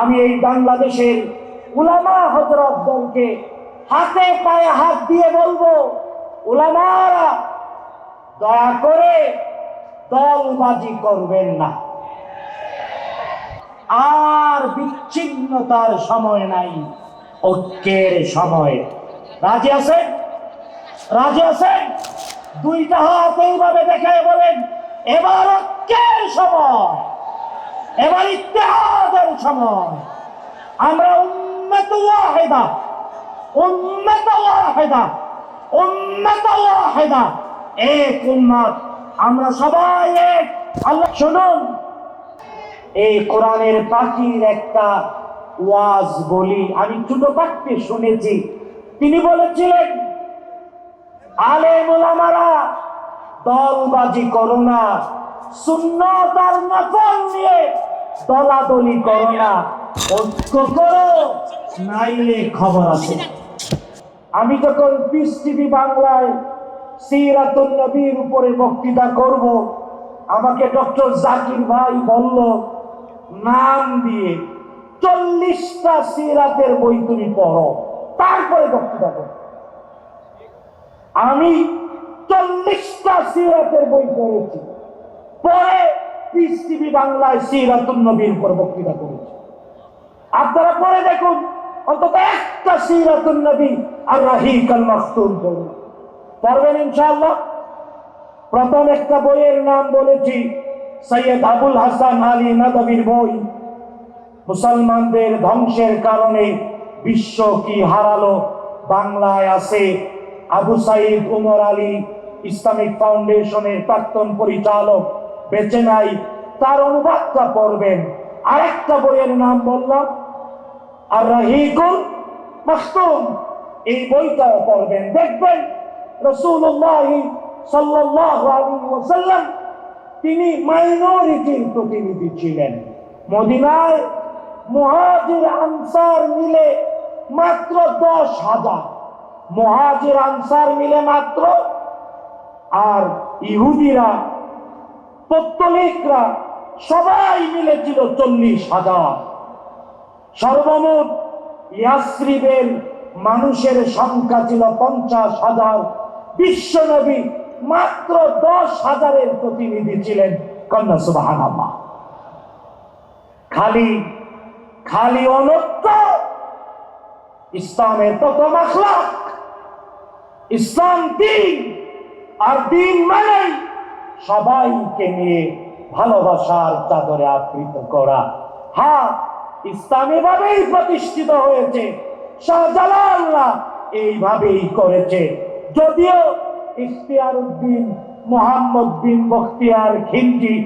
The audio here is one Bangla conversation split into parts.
আমি এই বাংলাদেশের উলামা হজরত দলকে হাতে পায়ে হাত দিয়ে বলব, উলামারা, দয়া করে দলবাজি করবেন না। আর বিচ্ছিন্নতার সময় নাই, ঐক্যের সময়। রাজি আছেন? রাজি আছেন? দুইটা হাত এইভাবে দেখে বলেন, এবার ঐক্যের সময়। এবার ইত্তেহাদের সময়। আমরা উন্নত ওয়াহেদা উন্নত ওয়াহেদা উন্নত ওয়াহেদা। এক উন্মত আমরা সবাই এক। আল্লাহ, শুনুন। এই কোরআনের পাখির একটা ওয়াজ বলি, আমি ছোট পাখতে শুনেছি। তিনি বলেছিলেন আলে মোলামারা দলবাজি করো না, সুন্নত আর নফল নিয়ে দলাদলি করো না ঐক্য করো, নাইলে খবর আছে। আমি যখন পিস টিভি বাংলায় সিরাতুল নবীর উপরে বক্তৃতা করব, আমাকে ডক্টর জাকির ভাই বলল, নাম দিয়ে চল্লিশটা সিরাতের বই তুমি পড়ো, তারপরে বক্তৃতা করো। আমি চল্লিশটা সিরাতের বই পড়েছি। পরে নবীর উপর বক্তৃতা করেছি। আপনারা পরে দেখুন, অন্তত একটা নবী আর ইনশাআল্লাহ? প্রথম একটা বইয়ের নাম বলেছি, সৈয়দ আবুল হাসান আলী নদবীর বই। মুসলমানদের ধ্বংসের কারণে বিশ্ব কি হারালো, বাংলায় আছে আবু সাইদ উমর আলী ইসলামিক ফাউন্ডেশনের প্রাক্তন পরিচালক বেঁচে নাই, তার অনুবাদটা পড়বেন। আরেকটা বইয়ের নাম বললাম আর রাহিকুল মাখতুম। এই বইটাও পড়বেন। দেখবেন রসুল্লাহ সাল্লাহ তিনি মাইনরিটির প্রতিনিধি ছিলেন। মদিনায় মহাজির আনসার মিলে মাত্র দশ হাজার। মহাজির আনসার মিলে মাত্র, আর ইহুদিরা পত্তলিকরা সবাই মিলেছিল চল্লিশ হাজার। সর্বমোট ইয়াসরিবের মানুষের সংখ্যা ছিল পঞ্চাশ হাজার। বিশ্বনবী মাত্র দশ হাজারের প্রতিনিধি ছিলেন, কন্যা সুবাহান খালি খালি অনত্য ইসলামের প্রথম আখলাক ইসলাম দিন আর দিন মানে সবাইকে নিয়ে ভালোবাসার চাদরে আবৃত করা। হ্যাঁ ইসলামী ভাবেই প্রতিষ্ঠিত হয়েছে শাহজালাল্লাহ এইভাবেই করেছে। যদিও ইখতিয়ার উদ্দিন মোহাম্মদ বিন বখতিয়ার খিলজি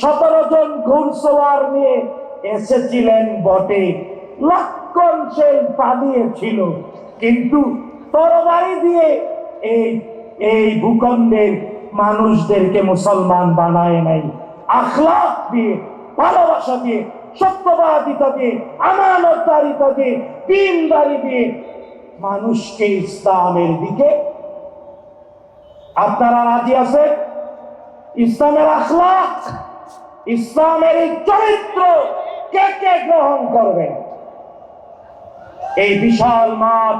সতেরো জন ঘুরসোয়ার নিয়ে এসেছিলেন বটে। লক্ষণ সে পালিয়েছিল, কিন্তু তরবারি দিয়ে এই এই ভূখণ্ডের মানুষদেরকে মুসলমান বানায় নাই। আখলাক দিয়ে, ভালোবাসা দিয়ে সত্যবাদিতা দিয়ে, আমানতদারিতা দিয়ে, দিনদারি দিয়ে মানুষকে ইসলামের দিকে আপনারা রাজি আছেন? ইসলামের আখলাক ইসলামের এই চরিত্র কে কে গ্রহণ করবেন? এই বিশাল মাঠ,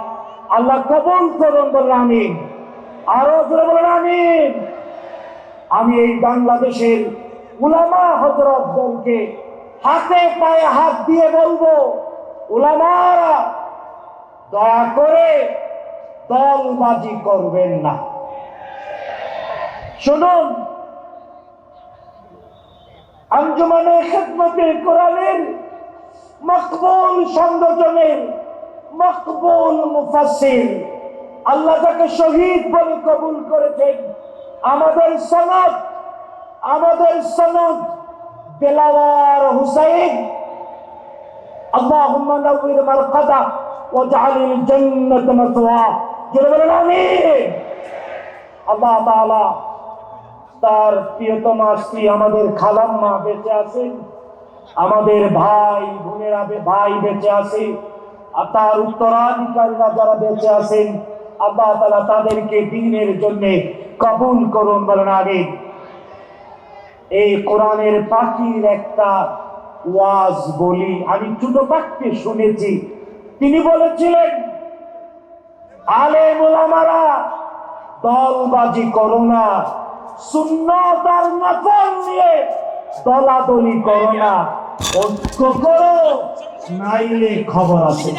আল্লাহ কবুল করুন বললেন আমিন। আরও আমিন। আমি এই বাংলাদেশের উলামা হজরত হাতে পায়ে হাত দিয়ে বলব, উলামারা দয়া করে দলবাজি করবেন না। শুনুন, আঞ্জুমানে খেদমতে কোরআনের মকবুল সংগঠনের মকবুল মুফাসির আল্লাহ তাকে শহীদ বলে কবুল করেছেন। আমাদের সনদ আমাদের সনদ দেলাওয়ার হুসাইন اللهم نور مرقده واجعل الجنة مثواه জোরে বলেন আমিন আল্লাহ তাআলা তার প্রিয়তম স্ত্রী আমাদের খালাম্মা বেঁচে আছেন আমাদের ভাই বোনেরা বে- ভাই বেঁচে আছে আর তার উত্তরাধিকারীরা যারা বেঁচে আছেন আল্লাহ তালা তাদেরকে দিনের জন্য কবুল করুন বলেন আগে। এই কোরআনের পাখির একটা ওয়াজ বলি। আমি ছোট বাক্যে শুনেছি। তিনি বলেছিলেন আলেম ওলামারা দলবাজি করো না। নিয়ে দলাদলি করো না। ঐক্য করো, নাইলে খবর আছে।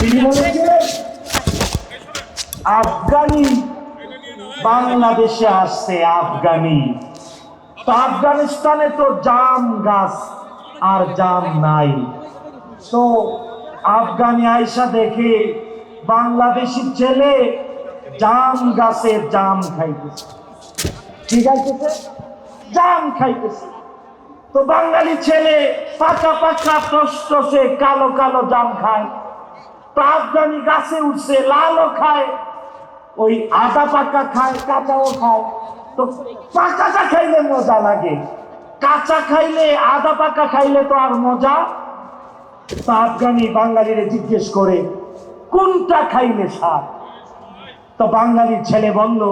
তিনি বলেছিলেন, আফগানি বাংলাদেশে আসছে আফগানি। তো আফগানিস্তানে তো জাম গাছ আর জাম নাই। তো আফগানি আয়সা দেখে বাংলাদেশি ছেলে জাম গাছে জাম খাইতেছে। ঠিক আছে জাম খাইতেছে। তো বাঙালি ছেলে পাকা পাকা টসটসে কালো কালো জাম খায়। তো আফগানি গাছে উঠছে, লালও খায় ওই আদা পাকা খায়, কাঁচাও খায়। তো পাকাটা খাইলে মজা লাগে। কাঁচা খাইলে, আদা পাকা খাইলে তো আর মজা। তো আফগানি বাঙালিরে জিজ্ঞেস করে, কোনটা খাইলে স্বাদ? তো বাঙালির ছেলে বলল,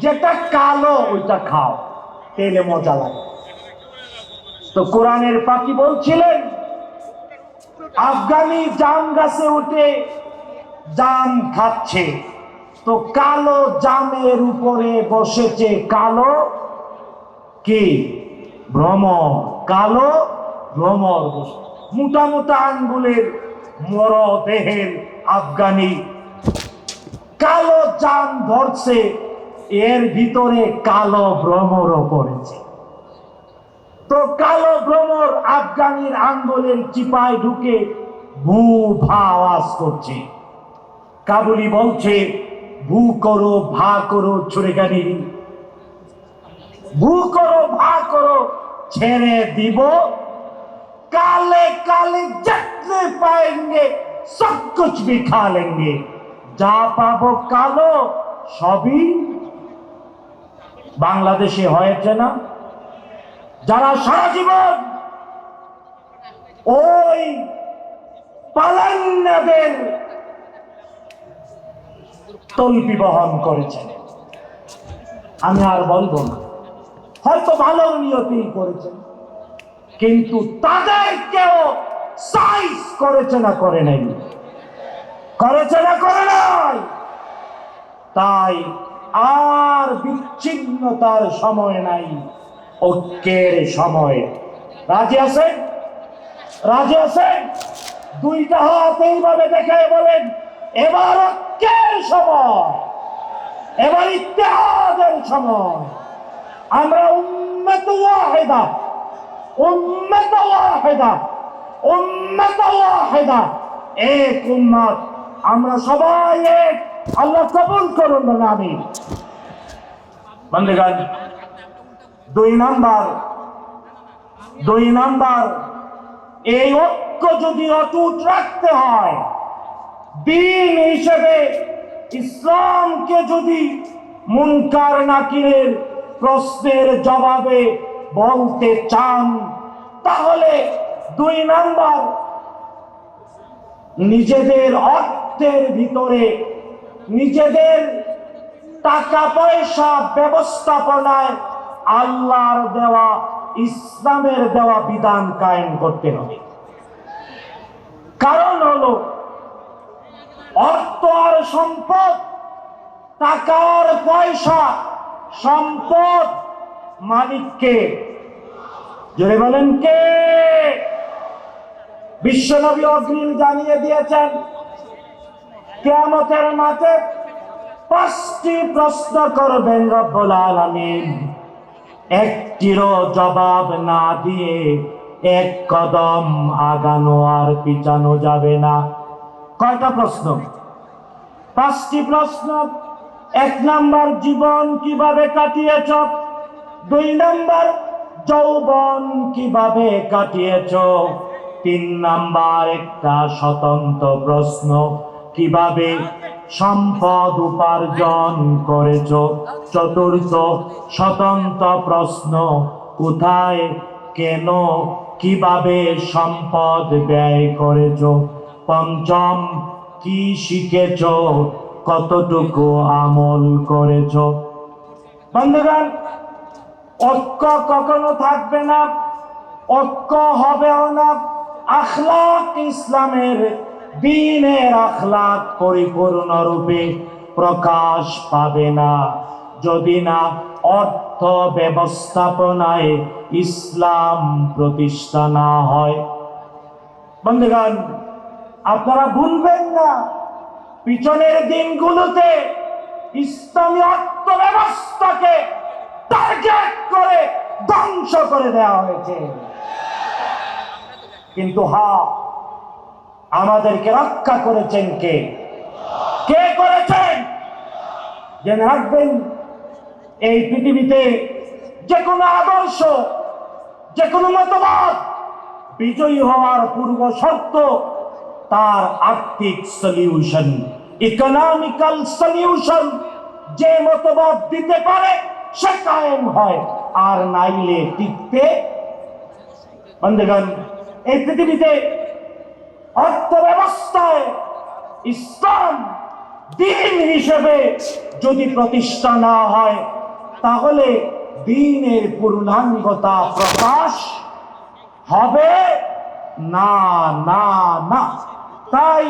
যেটা কালো, ওইটা খাও। তেলে মজা লাগে। তো কোরআনের পাখি বলছিলেন, আফগানি জাম গাছে উঠে জাম খাচ্ছে। তো কালো জামের উপরে বসেছে কালো কি? ভ্রমর। কালো ভ্রমর বসে। মোটা মোটা আঙ্গুলের মর দেহের আফগানি। কালো জাম ধরছে, এর ভিতরে কালো ভ্রমরও পড়েছে। তো কালো ভ্রমর আফগানির আঙ্গুলের চিপায় ঢুকে ভু ভা আওয়াজ করছে। কাবুলি বলছে ভু করো ভা করো ছুড়ে গানি ভু করো ভা করো ছেড়ে দিব काले काले जितने पाएंगे सब कुछ भी खा लेंगे যা পাবো কালো সবই বাংলাদেশে হয়েছে না যারা সারা জীবন ওই পালান্নাদের তল্পি বহন করেছেন। আমি আর বলব না। হয়তো ভালো নিয়তেই করেছেন, কিন্তু তাদেরকেও সাইজ করেছে না করে নাই। করেছে না করে নাই। তাই আর বিচ্ছিন্নতার সময় নাই, ঐক্যের সময়। রাজি আছেন? রাজি আছেন? দুইটা হাত এইভাবে দেখে বলেন এবার ঐক্যের সময়? এবার ইত্তেহাদের সময়। আমরা উন্নত ওয়াহেদা, উম্মত ওয়াহিদা উম্মত ওয়াহিদা। এক উম্মত। আমরা সবাই এক। আল্লাহ কবুল করুন বলে আমি। বন্ধুগণ, দুই নাম্বার। দুই নাম্বার। এই ঐক্য যদি অটুট রাখতে হয় দিন হিসেবে ইসলামকে যদি মুনকার নাকিরের প্রশ্নের জবাবে বলতে চান, তাহলে দুই নাম্বার, নিজেদের অর্থের ভিতরে নিজেদের টাকা পয়সা ব্যবস্থাপনায় আল্লাহর দেওয়া, ইসলামের দেওয়া বিধান কায়েম করতে হবে। কারণ হলো অর্থ আর সম্পদ, টাকা আর পয়সা, সম্পদ মালিককে। জোরে বলেন কে? বিশ্বনবী অগ্রিম জানিয়ে দিয়েছেন, কেয়ামতের মাঠে পাঁচটি প্রশ্ন করবেন রব্বুল আলামিন। একটিরও জবাব না দিয়ে এক কদম আগানো আর পিছানো যাবে না। কয়টা প্রশ্ন? পাঁচটি প্রশ্ন। এক নাম্বার, জীবন কীভাবে কাটিয়েছ? দুই নাম্বার, যৌবন কীভাবে কাটিয়েছ? তিন নাম্বার, একটা স্বতন্ত্র প্রশ্ন। কীভাবে সম্পদ উপার্জন করেছ? চতুর্থ, স্বতন্ত্র প্রশ্ন। কোথায়, কেন, কীভাবে সম্পদ ব্যয় করেছ? পঞ্চম, কি শিখেছ? কতটুকু আমল করেছ? বন্ধুগণ, ঐক্য কখনো থাকবে না, ঐক্য হবেও না। আখলাক ইসলামের, দিনের আখলাক পরিপূর্ণ রূপে প্রকাশ পাবে না। যদি না, অর্থ ব্যবস্থাপনায় ইসলাম প্রতিষ্ঠা না হয়। বন্ধুগণ আপনারা ভুলবেন না। পিছনের দিনগুলোতে ইসলামী অর্থ ব্যবস্থাকে টার্গেট করে ধ্বংস করে দেওয়া হয়েছে। কিন্তু হা, আমাদেরকে রক্ষা করেছেন কে? কে করেছেন? জেনে রাখবেন, এই পৃথিবীতে যে কোনো আদর্শ যে কোনো মতবাদ বিজয়ী হওয়ার পূর্ব শর্ত তার আর্থিক সলিউশন ইকোনমিক্যাল সলিউশন যে মতবাদ দিতে পারে, সে কায়েম হয়। আর নাইলে টিকতে বন্ধুগণ, এই পৃথিবীতে অর্থ ব্যবস্থায় ইসলাম দিন হিসেবে যদি প্রতিষ্ঠা না হয়, তাহলে দিনের পূর্ণাঙ্গতা প্রকাশ হবে না না না। তাই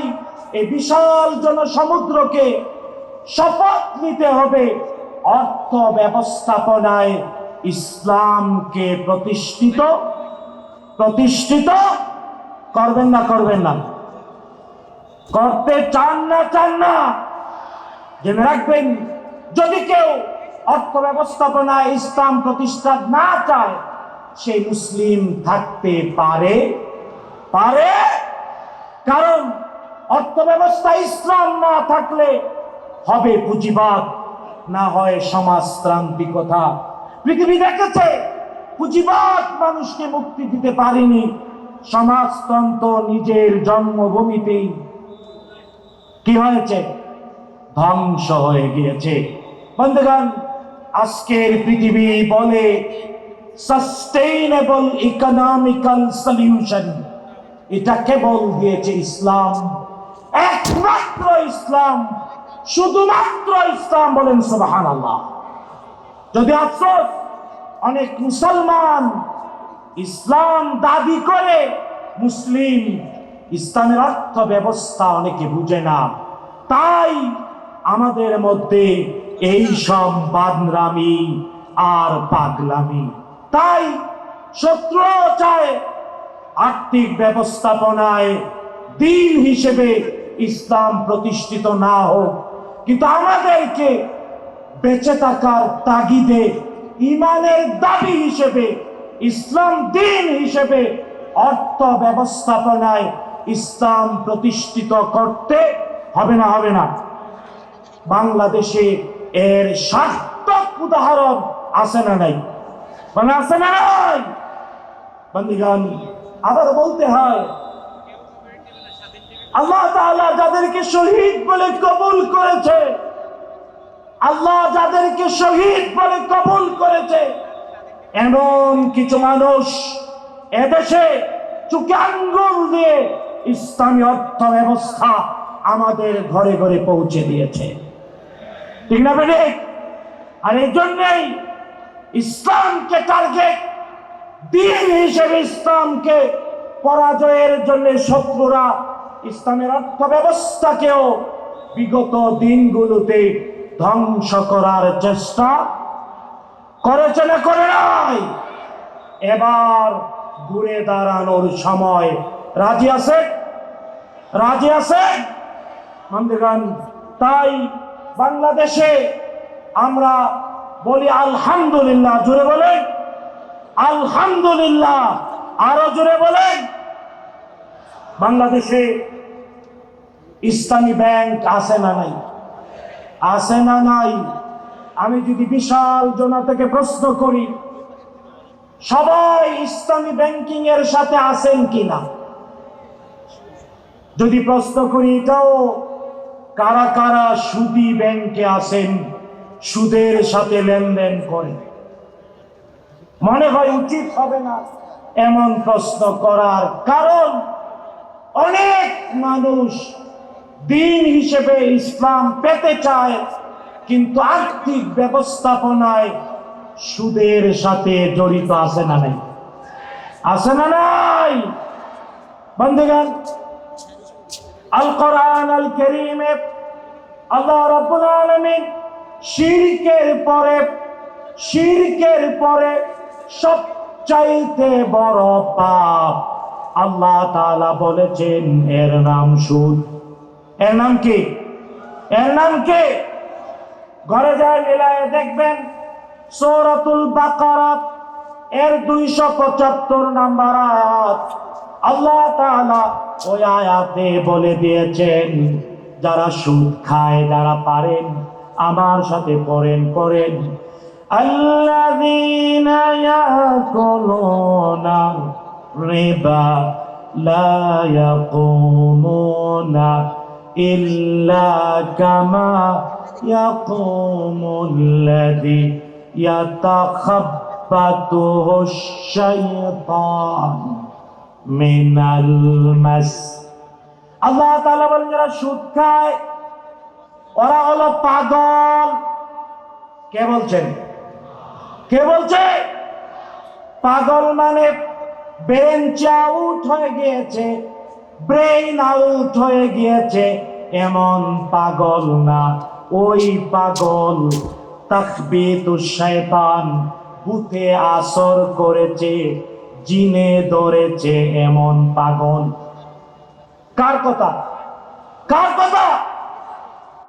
এই বিশাল জনসমুদ্রকে শপথ নিতে হবে অর্থ ব্যবস্থাপনায় ইসলামকে প্রতিষ্ঠিত প্রতিষ্ঠিত করবেন না করবেন না। করতে চান না চান না। জেনে রাখবেন, যদি কেউ অর্থ ব্যবস্থাপনায় ইসলাম প্রতিষ্ঠা না চায়, সে মুসলিম থাকতে পারে পারে কারণ অর্থ ব্যবস্থা ইসলাম না থাকলে হবে পুঁজিবাদ, না হয় সমাজতান্ত্রিকতা। পৃথিবী দেখেছে, পুঁজিবাদ মানুষকে মুক্তি দিতে পারেনি। সমাজতন্ত্র নিজের জন্মভূমিতেই। কি হয়েছে? ধ্বংস হয়ে গিয়েছে। বন্ধুগণ, আজকের পৃথিবী বলে সাস্টেইনেবল ইকোনমিক্যাল সলিউশন এটা কেবল দিয়েছে ইসলাম। একমাত্র ইসলাম, শুধুমাত্র ইসলাম বলেন সুবাহান আল্লাহ যদি আফসোস, অনেক মুসলমান ইসলাম দাবি করে, মুসলিম ইসলামের অর্থ ব্যবস্থা অনেকে বুঝে না। তাই আমাদের মধ্যে এই সব বাদরামি আর পাগলামি। তাই শত্রু চায় আর্থিক ব্যবস্থাপনায় দিন হিসেবে ইসলাম প্রতিষ্ঠিত না হোক, কিন্তু আমাদেরকে বেঁচে থাকার তাগিদে ইমানের দাবি হিসেবে, ইসলাম দিন হিসেবে অর্থ ব্যবস্থাপনায় ইসলাম প্রতিষ্ঠিত করতে হবে না হবে না। বাংলাদেশে এর সার্থক উদাহরণ আছে না নাই? মানে আছে না নাই? বন্ধুগণ আবার বলতে হয়, আল্লাহ তাআলা যাদেরকে শহীদ বলে কবুল করেছে, আল্লাহ যাদেরকে শহীদ বলে কবুল করেছে, এমন কিছু মানুষ এদেশে চুকে আঙ্গুল দিয়ে ইসলামী অর্থ ব্যবস্থা আমাদের ঘরে ঘরে পৌঁছে দিয়েছে। ঠিক না বেড়ে আর এই জন্যেই ইসলামকে টার্গেট দিন হিসেবে ইসলামকে পরাজয়ের জন্য শত্রুরা ইসলামের অর্থ ব্যবস্থাকেও বিগত দিনগুলোতে ধ্বংস করার চেষ্টা করেছে না করে নাই। এবার ঘুরে দাঁড়ানোর সময়। রাজি আছে? রাজি আছে? তাই বাংলাদেশে আমরা বলি আলহামদুলিল্লাহ জুড়ে বলেন। আলহামদুলিল্লাহ। আরও জুড়ে বলেন। বাংলাদেশে ইসলামী ব্যাংক আছে না নাই? আছে না নাই? আমি যদি বিশাল জনা থেকে প্রশ্ন করি, সবাই ইসলামী ব্যাংকিং এর সাথে আছেন কিনা? যদি প্রশ্ন করি, এটাও কারা কারা সুদি ব্যাংকে আছেন, সুদের সাথে লেনদেন করে মনে হয় উচিত হবে না এমন প্রশ্ন করার কারণ অনেক মানুষ দিন হিসেবে ইসলাম পেতে চায়, কিন্তু আর্থিক ব্যবস্থাপনায় সুদের সাথে জড়িত আছে না নাই? আছে না নাই? বন্ধুগণ আল কোরআন আল করিমে আল্লাহ রাব্বুল আলামিন শিরকের পরে শিরকের পরে সবচাইতে বড় পাপ। আল্লাহ তাআলা বলেছেন, এর নাম সুদ। এর নাম কি? এর নাম কি? ঘরে যায় মিলায় দেখবেন, সৌরাতুল বাকারাত এর দুইশো পঁচাত্তর নাম্বার আয়াত। আল্লাহ তাআলা ওই আয়াতে বলে দিয়েছেন, যারা সুদ খায়, যারা পারেন, আমার সাথে পড়েন করেন। الذين يأكلون الربا لا يقومون إلا كما يقوم الذي يتخبطه الشيطان من المس আল্লাহ তাআলা বলেন যারা সুদ খায় ওরা হলো পাগল কে বলছেন কে বলছে? পাগল মানে বেঞ্চ আউট হয়ে গিয়েছে ব্রেইন আউট হয়ে গিয়েছে, এমন পাগল না। ওই পাগল তাকবিতু শয়তান ভূতে আসর করেছে, জিনে ধরেছে, এমন পাগল। কার কথা? কার কথা?